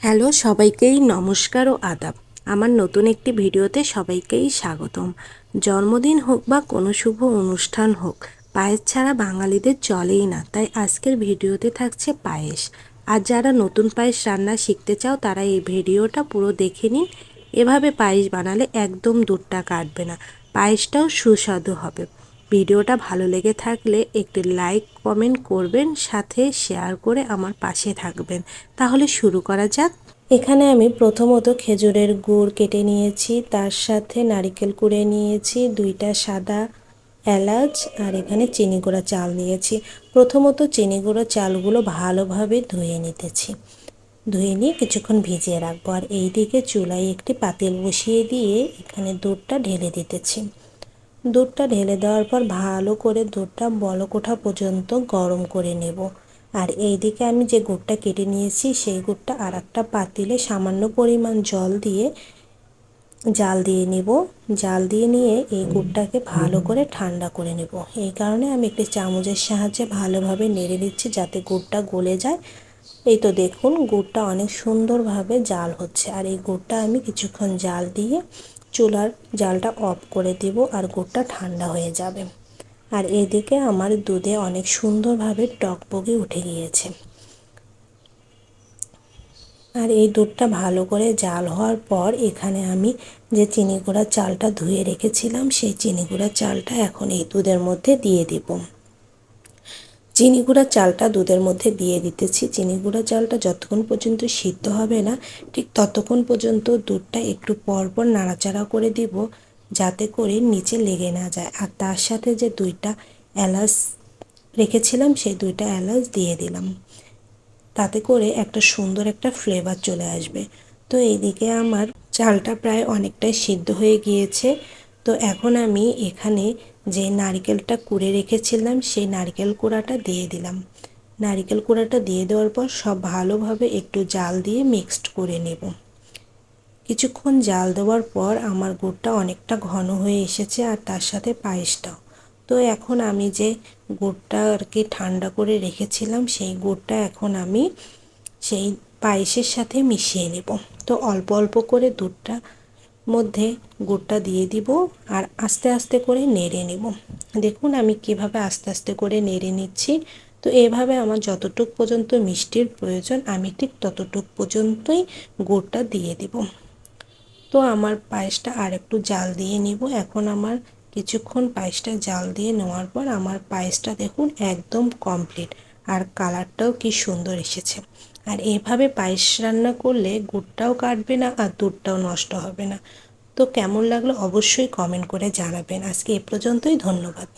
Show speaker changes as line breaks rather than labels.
Hello সবাইকেই নমস্কার ও আদাব। আমার নতুন একটি ভিডিওতে সবাইকেই স্বাগতম। জন্মদিন হোক বা কোনো শুভ অনুষ্ঠান হোক, পায়েস ছাড়া বাঙালিদের চলেই না, তাই আজকের ভিডিওতে থাকছে পায়েস। আর যারা নতুন পায়েস রান্না শিখতে চাও, তারা এই ভিডিওটা পুরো দেখে নিন। এভাবে পায়েস বানালে একদম দুধটা কাটবে না, পায়েসটাও সুস্বাদু হবে। ভিডিওটা ভালো লেগে থাকলে একটি লাইক, কমেন্ট করবেন, সাথে শেয়ার করে আমার পাশে থাকবেন। তাহলে শুরু করা যাক। এখানে আমি প্রথমত খেজুরের গুড় কেটে নিয়েছি, তার সাথে নারিকেল কুড়ে নিয়েছি, দুইটা সাদা এলাচ, আর এখানে চিনি গুঁড়া চাল নিয়েছি। প্রথমত চিনি গুঁড়া চালগুলো ভালোভাবে ধুয়ে নিতেছি। ধুয়ে নিয়ে কিছুক্ষণ ভিজিয়ে রাখব, আর এই দিকে চুলায় একটি পাতিল বসিয়ে দিয়ে এখানে দুধটা ঢেলে দিতেছি। দুধটা ঢেলে দেওয়ার পর ভালো করে দুধটা বলক ওঠা পর্যন্ত গরম করে নেব। আর এই দিকে আমি যে গুড়টা কেটে নিয়েছি, সেই গুড়টা আর একটা পাতিলে সামান্য পরিমাণ জল দিয়ে, জাল দিয়ে নিব। জাল দিয়ে নিয়ে এই গুড়টাকে ভালো করে ঠান্ডা করে নেব। এই কারণে আমি একটি চামচের সাহায্যে ভালোভাবে নেড়ে দিচ্ছি যাতে গুড়টা গলে যায়। এই তো দেখুন, গুড়টা অনেক সুন্দরভাবে জাল হচ্ছে। আর এই গুড়টা আমি কিছুক্ষণ জাল দিয়ে চুলার জালটা অফ করে দেব আর গুড়টা ঠান্ডা হয়ে যাবে। আর এদিকে আমার দুধে অনেক সুন্দরভাবে টকবগে উঠে গিয়েছে। আর এই দুধটা ভালো করে জাল হওয়ার পর এখানে আমি যে চিনি গুঁড়া চালটা ধুয়ে রেখেছিলাম, সেই চিনি গুঁড়া চালটা এখন এই দুধের মধ্যে দিয়ে দেবো। চিনি গুঁড়া চালটা দুধের মধ্যে দিয়ে দিতেছি। চিনি গুঁড়া চালটা যতক্ষণ পর্যন্ত সিদ্ধ হবে না, ঠিক ততক্ষণ পর্যন্ত দুধটা একটু পরপর নাড়াচাড়া করে দিব, যাতে করে নিচে লেগে না যায়। আর তার সাথে যে দুইটা এলাচ রেখেছিলাম, সেই দুইটা এলাচ দিয়ে দিলাম। তাতে করে একটা সুন্দর একটা ফ্লেভার চলে আসবে। তো এইদিকে আমার চালটা প্রায় অনেকটাই সিদ্ধ হয়ে গিয়েছে। তো এখন আমি এখানে যে নারকেলটা কুড়ে রেখেছিলাম, সেই নারকেল কুড়াটা দিয়ে দিলাম। নারকেল কুড়াটা দিয়ে দেওয়ার পর সব ভালোভাবে একটু জাল দিয়ে মিক্সড করে নেব। কিছুক্ষণ জাল দেওয়ার পর আমার গুড়টা অনেকটা ঘন হয়ে এসেছে আর তার সাথে পায়েসটাও। তো এখন আমি যে গুড়টা আর কি ঠান্ডা করে রেখেছিলাম, সেই গুড়টা এখন আমি সেই পায়েসের সাথে মিশিয়ে নেব। তো অল্প অল্প করে দুধটা মধ্যে গুড়টা দিয়ে দিব আর আস্তে আস্তে করে নেড়ে নেব। দেখুন আমি কীভাবে আস্তে আস্তে করে নেড়ে নিচ্ছি। তো এভাবে আমার যতটুক পর্যন্ত মিষ্টির প্রয়োজন, আমি ঠিক ততটুক পর্যন্তই গুড়টা দিয়ে দেব। তো আমার পায়েসটা আর একটু জাল দিয়ে নিব। এখন আমার কিছুক্ষণ পায়েসটা জাল দিয়ে নেওয়ার পর আমার পায়েসটা দেখুন একদম কমপ্লিট আর কালারটাও কি সুন্দর এসেছে। আর এভাবে পায়েস রান্না করলে গুড়টাও কাটবে না আর দুধটাও নষ্ট হবে না। তো কেমন লাগল অবশ্যই কমেন্ট করে জানাবেন। আজকে এ পর্যন্তই, ধন্যবাদ।